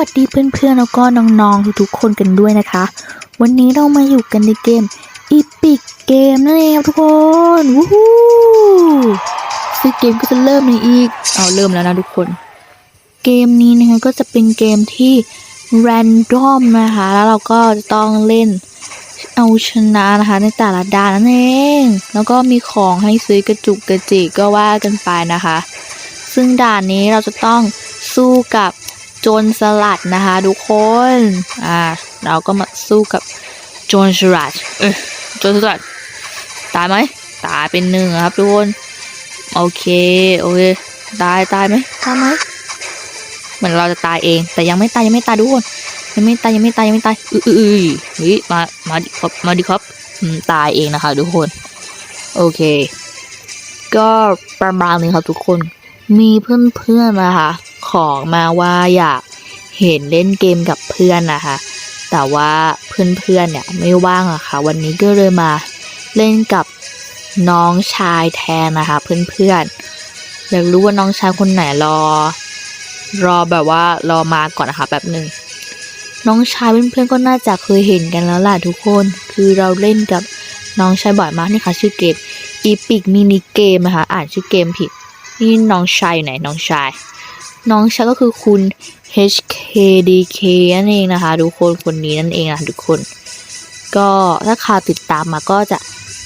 วัสดีเพื่อนๆแล้วก็น้องๆทุกๆคนกันด้วยนะคะ วันนี้เรามาอยู่กันในเกม Epic Game นั่นเองครับทุกคนวู้ฮู้ซึ่งเกมก็จะเริ่มในอีกเอาเริ่มแล้วนะทุกคน เกมนี้นะคะก็จะเป็นเกมที่ random นะคะ แล้วเราก็จะต้องเล่นเอาชนะนะคะ ในแต่ละด่านนั่นเอง แล้วก็มีของให้ซื้อกระจุกกระจิกก็ว่ากันไปนะคะ ซึ่งด่านนี้เราจะต้องสู้กับ โจรสลัดนะคะทุกคน อ่า เราก็มาสู้กับโจรสลัด เออโจรสลัด ตายไหม ตายเป็นหนึ่งครับทุกคน โอเค โอเค ตายตายไหมตายไหมเหมือนเราจะตายเอง แต่ยังไม่ตายยังไม่ตายทุกคน ยังไม่ตายยังไม่ตายยังไม่ตายอืออืออือเฮ้ยมา มาดิครับ มาดิครับอืมตายเองนะคะทุกคน โอเค ก็ประมาณนี้ครับทุกคน มีเพื่อนๆนะคะ ของมาว่าอยากเห็นเล่นเกมกับเพื่อนนะคะ แต่ว่าเพื่อนๆเนี่ยไม่ว่างอะค่ะ วันนี้ก็เลยมาเล่นกับน้องชายแทนนะคะ เพื่อนๆอยากรู้ว่าน้องชายคนไหนรอ รอแบบว่ารอมาก่อนนะคะแบบหนึ่งน้องชายเพื่อนๆก็น่าจะเคยเห็นกันแล้วล่ะทุกคน คือเราเล่นกับน้องชายบ่อยมากนี่ค่ะ ชื่อเกม Epic Mini Game นะคะอ่านชื่อเกมผิด นี่น้องชายอยู่ไหนน้องชาย น้องชายก็คือคุณ HKDK นั่นเองนะคะทุกคนคนนี้นั่นเองนะทุกคน ก็ถ้าใครติดตามมาก็จะ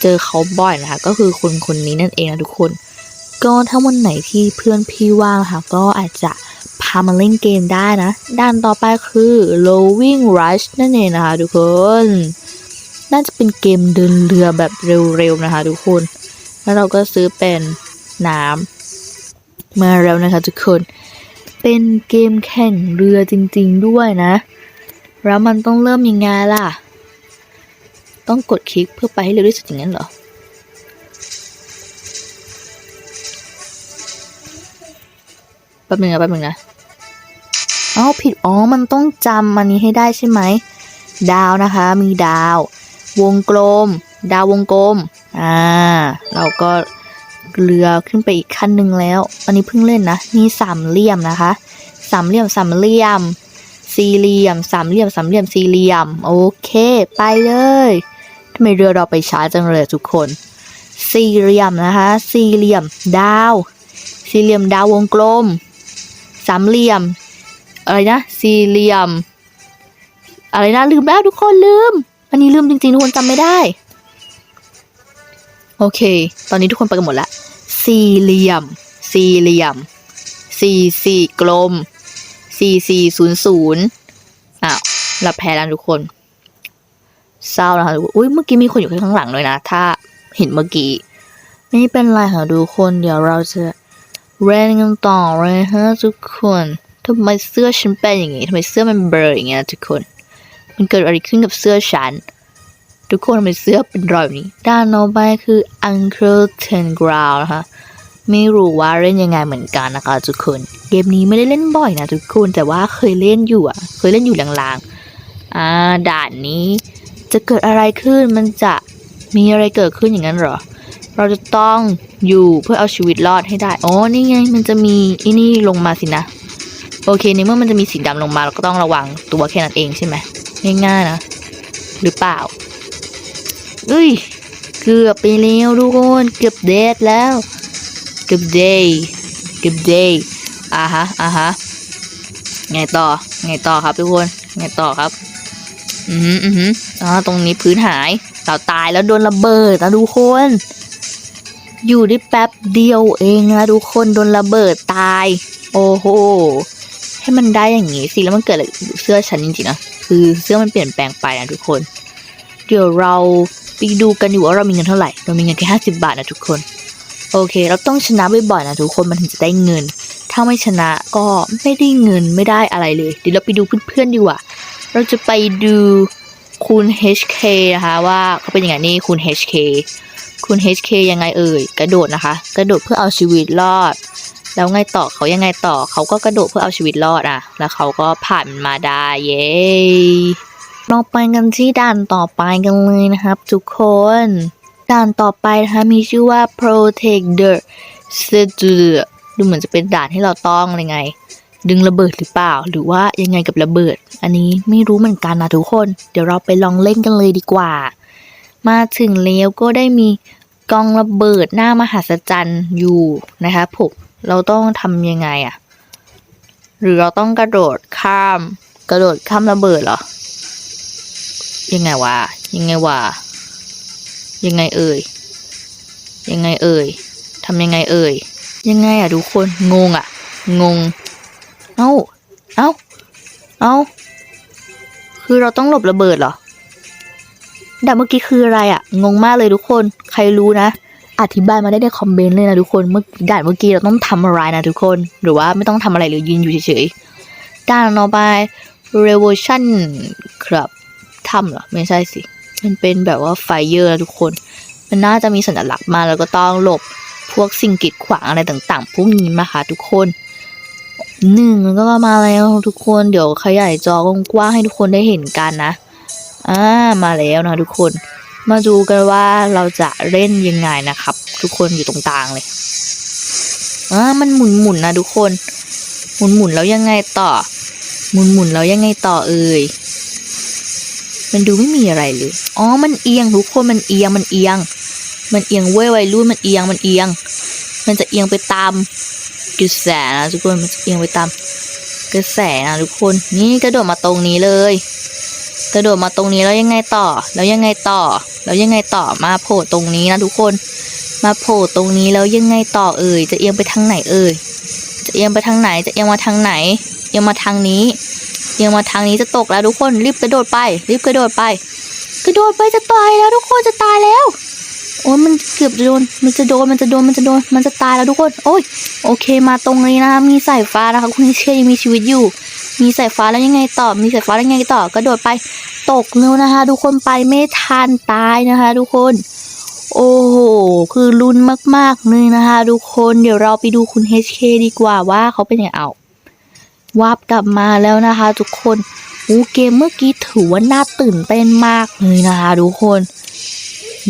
เจอเขาบ่อยนะคะ ก็คือคนคนนี้นั่นเองนะทุกคน ก็ถ้าวันไหนที่เพื่อนพี่ว่างค่ะก็อาจจะพามาเล่นเกมได้นะ ด้านต่อไปคือ Rowing Rush นั่นเองนะคะทุกคน น่าจะเป็นเกมเดินเรือแบบเร็วๆนะคะทุกคน แล้วเราก็ซื้อเป็นน้ำมาแล้วนะคะทุกคน เป็นเกมแข่งเรือจริง ๆ ด้วยนะ แล้วมันต้องเริ่มยังไงล่ะ ต้องกดคลิกเพื่อไปให้เร็วที่สุดอย่างนั้นเหรอ แป๊บนึงนะแป๊บนึงนะอ๋อผิด อ๋อ มันต้องจำอันนี้ให้ได้ใช่ไหม ดาวนะคะ มีดาว วงกลม ดาววงกลม อ่า เราก็ เรือขึ้นไปอีกขั้นหนึ่งแล้ว อันนี้เพิ่งเล่นนะนี่สามเหลี่ยมนะคะ สามเหลี่ยมสามเหลี่ยม สี่เหลี่ยม สามเหลี่ยมสามเหลี่ยมสี่เหลี่ยม โอเค ไปเลยทำไมเรือเราไปช้าจังเลยทุกคน สี่เหลี่ยมนะคะ สี่เหลี่ยมดาว สี่เหลี่ยมดาววงกลม สามเหลี่ยมอะไรนะ สี่เหลี่ยม อะไรนะลืมแล้วทุกคนลืม อันนี้ลืมจริงๆทุกคนจำไม่ได้โอเค ตอนนี้ทุกคนไปกันหมดละ สี่เหลี่ยม สี่เหลี่ยม สี่สี่กลม สี่สี่ศูนย์ศูนย์อ้าวเราแพ้แล้วทุกคน เศร้านะคะทุกคนอุ้ยเมื่อกี้มีคนอยู่ข้างหลังด้วยนะ ถ้าเห็นเมื่อกี้ไม่เป็นไรค่ะทุกคน เดี๋ยวเราจะเล่นกันต่อเลยฮะทุกคนทำไมเสื้อฉันเป็นอย่างงี้ทำไมเสื้อมันเบลออย่างเงี้ยทุกคน มันเกิดอะไรขึ้นกับเสื้อฉัน ทุกคนทำไมเสื้อเป็นรอยแบบนี้ ด้านต่อไปคือ Uncle Ten Ground นะคะ ไม่รู้ว่าเล่นยังไงเหมือนกันนะคะทุกคน เกมนี้ไม่ได้เล่นบ่อยนะทุกคน แต่ว่าเคยเล่นอยู่อะ เคยเล่นอยู่ลางๆ อ่า ด่านนี้จะเกิดอะไรขึ้น มันจะมีอะไรเกิดขึ้นอย่างนั้นเหรอ เราจะต้องอยู่เพื่อเอาชีวิตรอดให้ได้ อ๋อ นี่ไง มันจะมีอีนี่ลงมาสินะ โอเค ในเมื่อมันจะมีสีดำลงมาเราก็ต้องระวังตัวแค่นั้นเองใช่ไหมง่ายๆนะ หรือเปล่า เอ้ย เกือบไปแล้วทุกคน เกือบเดทแล้ว เกือบเดย์เกือบเดย์อ่าฮะอ่าฮะ ไงต่อ ไงต่อครับทุกคน ไงต่อครับ อือหืออือหืออ่าตรงนี้พื้นหาย เราตายแล้วโดนระเบิดนะทุกคน อยู่ได้แป๊บเดียวเองนะทุกคนโดนระเบิดตาย โอ้โห ให้มันได้อย่างงี้สิแล้วมันเกิดอะไรเสื้อฉันจริงๆนะ คือเสื้อมันเปลี่ยนแปลงไปนะทุกคน เดี๋ยวเรา ดูกันอยู่ว่าเรามีเงินเท่าไหร่ เรามีเงินแค่ห้าสิบาทนะทุกคน โอเค เราต้องชนะบ่อยๆนะทุกคนมันถึงจะได้เงิน ถ้าไม่ชนะก็ไม่ได้เงินไม่ได้อะไรเลย เดี๋ยวเราไปดูเพื่อนๆดีกว่า เราจะไปดูคุณ HK นะคะว่าเขาเป็นยังไงนี่คุณ HK คุณ HK ยังไงเอ่ย กระโดดนะคะ กระโดดเพื่อเอาชีวิตรอด แล้วไงต่อเขายังไงต่อเขาก็กระโดดเพื่อเอาชีวิตรอดอะ แล้วเขาก็ผ่านมาได้เย้ เราไปกันที่ด่านต่อไปกันเลยนะครับ ทุกคน ด่านต่อไปนะคะมีชื่อว่า protect the city ดูเหมือนจะเป็นด่านที่เราต้องอะไรไง ดึงระเบิดหรือเปล่า หรือว่ายังไงกับระเบิด อันนี้ไม่รู้เหมือนกันนะทุกคน เดี๋ยวเราไปลองเล่นกันเลยดีกว่า มาถึงแล้วก็ได้มีกองระเบิดหน้ามหัศจรรย์อยู่นะคะผมเราต้องทำยังไงอะหรือเราต้องกระโดดข้าม กระโดดข้ามระเบิดเหรอ ยังไงวะยังไงวะยังไงเอ่ยยังไงเอ่ยทำยังไงเอ่ยยังไงอะทุกคนงงอะงง เอ้า เอ้า เอ้า คือเราต้องหลบระเบิดเหรอด่านเมื่อกี้คืออะไรอะงงมากเลยทุกคน ใครรู้นะ อธิบายมาได้ในคอมเมนต์เลยนะทุกคน เมื่อด่านเมื่อกี้เราต้องทำอะไรนะทุกคน หรือว่าไม่ต้องทำอะไรเลยยืนอยู่เฉยๆด่านต่อไป revolution ครับ ทำเหรอ ไม่ใช่สิ มันเป็นแบบว่าไฟเยอร์ทุกคน มันน่าจะมีสัญลักษณ์มาแล้วก็ต้องหลบพวกสิ่งกีดขวางอะไรต่างๆพวกนี้มาค่ะทุกคนหนึ่งก็มาแล้วทุกคนเดี๋ยวขยายจอกว้างให้ทุกคนได้เห็นกันนะอ่ามาแล้วนะทุกคน มาดูกันว่าเราจะเล่นยังไงนะครับ ทุกคนอยู่ตรงกลางเลยอ่ามันหมุนหมุนๆนะทุกคน หมุนหมุนๆแล้วยังไงต่อ หมุนหมุนๆแล้วยังไงต่อเอ่ย มันดูไม่มีอะไรเลยอ๋อมันเอียงทุกคนมันเอียงมันเอียง มันเอียงเว้ยวัยรุ่นมันเอียงมันเอียง มันจะเอียงไปตามกระแสนะทุกคนมันจะเอียงไปตามกระแสนะทุกคนนี่กระโดดมาตรงนี้เลย กระโดดมาตรงนี้แล้วยังไงต่อ แล้วยังไงต่อ แล้วยังไงต่อมาโผล่ตรงนี้นะทุกคน มาโผล่ตรงนี้แล้วยังไงต่อเอ่ยจะเอียงไปทางไหนเอ่ยจะเอียงไปทางไหนจะเอียงมาทางไหนเอียงมาทางนี้ เอียงมาทางนี้จะตกแล้วทุกคนรีบกระโดดไป รีบกระโดดไป กระโดดไปจะตายแล้วทุกคนจะตายแล้ว โอ้ยมันเกือบจะโดน มันจะโดนมันจะโดนมันจะโดนมันจะตายแล้วทุกคน โอ้ยโอเค มาตรงนี้นะคะมีสายฟ้านะคะคุณเชื่อยังมีชีวิตอยู่ มีสายฟ้าแล้วยังไงต่อ มีสายฟ้าแล้วยังไงต่อกระโดดไปตกเร็วนะคะ ทุกคนไปไม่ทันตายนะคะ ทุกคนโอ้โห คือลุ้นมากๆเลยนะคะทุกคน เดี๋ยวเราไปดูคุณ HK ดีกว่าว่าเขาเป็นยังไงเอา วาบกลับมาแล้วนะคะทุกคนอู้เกมเมื่อกี้ถือว่าน่าตื่นเต้นมากเลยนะคะทุกคน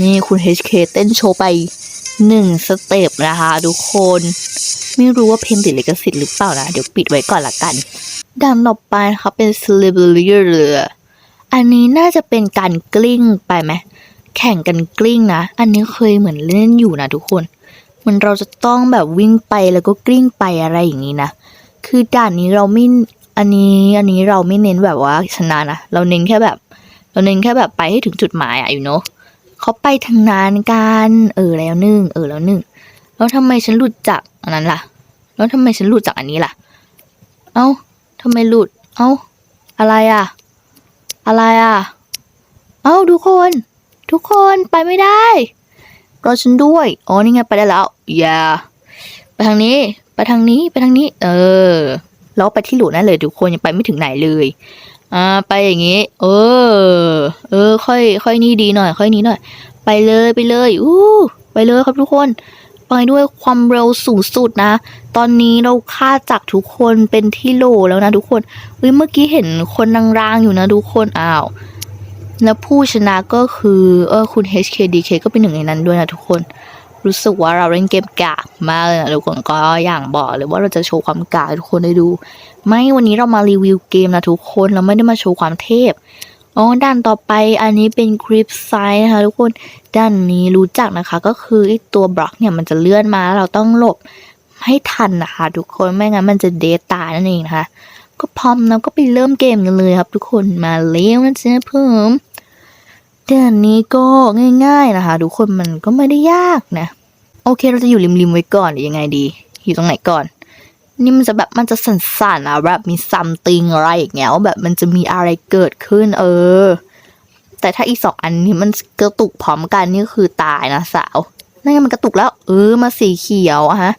นี่คุณ HK เต้นโชว์ไปหนึ่งสเต็ปนะคะทุกคน ไม่รู้ว่าเพลงติดลิขสิทธิ์หรือเปล่านะ เดี๋ยวปิดไว้ก่อนละกันดันต่อไปนะคะเป็น c e l e b r i t y เรืออันนี้น่าจะเป็นการกลิ้งไปไหมแข่งกันกลิ้งนะ อันนี้เคยเหมือนเล่นอยู่นะทุกคนเหมันเราจะต้องแบบวิ่งไปแล้วก็กลิ้งไปอะไรอย่างนี้นะ คือด่านนี้เราไม่ อันนี้ อันนี้เราไม่เน้นแบบว่าชนะนะ เราเน้นแค่แบบ เราเน้นแค่แบบไปให้ถึงจุดหมายอะอยู่เนาะเขาไปทางนานกัน เออแล้วหนึ่ง เออแล้วหนึ่ง แล้วทำไมฉันหลุดจากอันนั้นล่ะ แล้วทำไมฉันหลุดจากอันนี้ล่ะ เอ้าทำไมหลุด เอ้า อะไรอะอะไรอะเอ้าทุกคน ทุกคนไปไม่ได้รอฉันด้วย อ๋อ นี่ไงไปได้แล้ว อย่า ไปทางนี้ ไปทางนี้ไปทางนี้ เออแล้วไปที่หลุดนั่นเลยทุกคนยังไปไม่ถึงไหนเลยอ่าไปอย่างงี้ เออ เออ ค่อย ค่อยนี่ดีหน่อย ค่อยนี้หน่อย ไปเลยไปเลยอู้ไปเลยครับทุกคนไปด้วยความเร็วสูงสุดนะ ตอนนี้เราฆ่าจากทุกคนเป็นที่โหลแล้วนะทุกคนเฮ้ยเมื่อกี้เห็นคนรางๆอยู่นะทุกคนอ้าวแล้วผู้ชนะก็คือเออคุณ HKDK ก็เป็นหนึ่งในนั้นด้วยนะทุกคน รู้สึกว่าเราเล่นเกมกากมากเลยนะทุกคนก็อย่างบอกเลยว่าเราจะโชว์ความกากให้ทุกคนได้ดู ไม่วันนี้เรามารีวิวเกมนะทุกคนเราไม่ได้มาโชว์ความเทพอ๋อด้านต่อไปอันนี้เป็นคลิปไซด์นะคะทุกคนด้านนี้รู้จักนะคะ ก็คือไอตัวบล็อกเนี่ยมันจะเลื่อนมาเราต้องหลบให้ทันนะคะทุกคนไม่งั้นมันจะเดตานั่นเองนะคะก็พร้อมแล้วก็ไปเริ่มเกมกันเลยครับทุกคนมาเร็วนะจ๊ะเพิ่ม ด้านนี้ก็ง่ายๆนะคะ ทุกคนมันก็ไม่ได้ยากนะ โอเคเราจะอยู่ริมๆไว้ก่อนหรือยังไงดี อยู่ตรงไหนก่อน นี่มันจะแบบมันจะสั่นๆอะแบบมีซัมติงอะไรอย่างเงี้ยว่าแบบมันจะมีอะไรเกิดขึ้น เออ แต่ถ้าอีสองอันนี้มันกระตุกพร้อมกันนี่คือตายนะสาวนั่นไงมันกระตุกแล้ว เออมาสีเขียวอะฮะ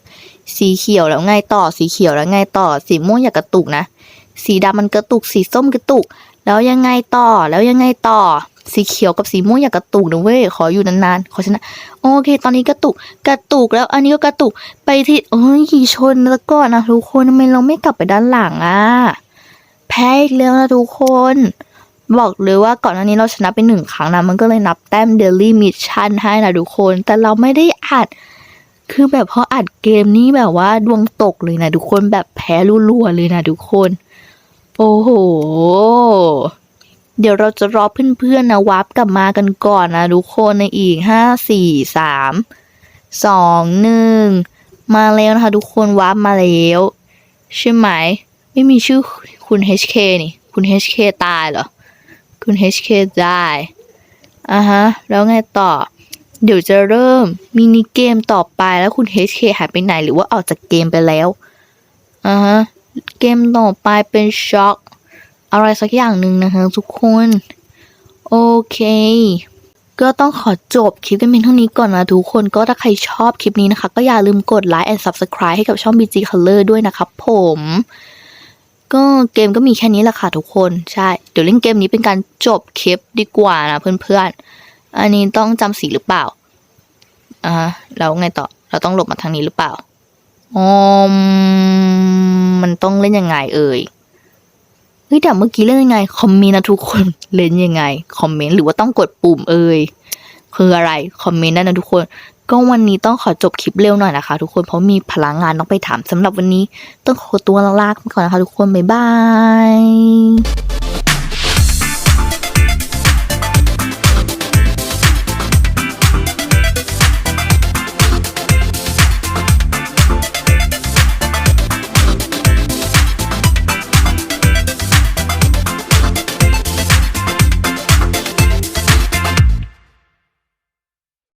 สีเขียวแล้วไงต่อสีเขียวแล้วไงต่อ สีม่วงอย่ากระตุกนะ สีดำมันกระตุกสีส้มกระตุก แล้วยังไงต่อแล้วยังไงต่อ สีเขียวกับสีม่วงอย่ากกระตุกนะเว้ยขออยู่นานๆขอชนะ โอเค ตอนนี้กระตุกกระตุกแล้ว อันนี้ก็กระตุกไปที่เอ้ยชนแล้วก่อนนะทุกคนทำไมเราไม่กลับไปด้านหลังอะแพ้อีกแล้วนะทุกคน บอกเลยว่าก่อนหน้านี้เราชนะไปหนึ่งครั้งนะมันก็เลยนับแต้มเดลี่มิชชั่นให้นะทุกคน แต่เราไม่ได้อัดคือแบบพออัดเกมนี้แบบว่าดวงตกเลยนะทุกคนแบบแพ้รัวๆเลยนะทุกคน โอ้โห เดี๋ยวเราจะรอเพื่อนๆนะวับกลับมากันก่อนนะทุกคนในอีกห้าสี่สามสองหนึ่งมาแล้วนะคะทุกคนวับมาแล้วใช่ไหมไม่มีชื่อคุณ HK นี่ คุณ HK ตายเหรอ คุณ HK ได้อะฮะ แล้วไงต่อ เดี๋ยวจะเริ่มมินิเกมต่อไปแล้วคุณ HK หายไปไหนหรือว่าออกจากเกมไปแล้วอ่าฮะ เกมต่อไปเป็นช็อค อะไรสักอย่างหนึ่งนะคะทุกคน โอเค ก็ต้องขอจบคลิปกันเพียงเท่านี้ก่อนนะทุกคนก็ถ้าใครชอบคลิปนี้นะคะ ก็อย่าลืมกดไลค์ and subscribe ให้กับช่อง BG Color ด้วยนะครับผม ก็เกมก็มีแค่นี้แหละค่ะทุกคนใช่ เดี๋ยวเล่นเกมนี้เป็นการจบคลิปดีกว่านะเพื่อนๆ อันนี้ต้องจำสีหรือเปล่าอ่าฮะแล้วไงต่อเราต้องหลบมาทางนี้หรือเปล่าอ๋อมันต้องเล่นยังไงเอ่ย เฮ้ยแต่เมื่อกี้เล่นยังไง คอมเมนต์นะทุกคนเล่นยังไง คอมเมนต์หรือว่าต้องกดปุ่มเอ่ยคืออะไร คอมเมนต์ได้นะทุกคน ก็วันนี้ต้องขอจบคลิปเร็วหน่อยนะคะ ทุกคนเพราะมีพลังงานต้องไปถามสำหรับวันนี้ ต้องขอตัวลากไปก่อนนะคะ ทุกคนบ๊ายบาย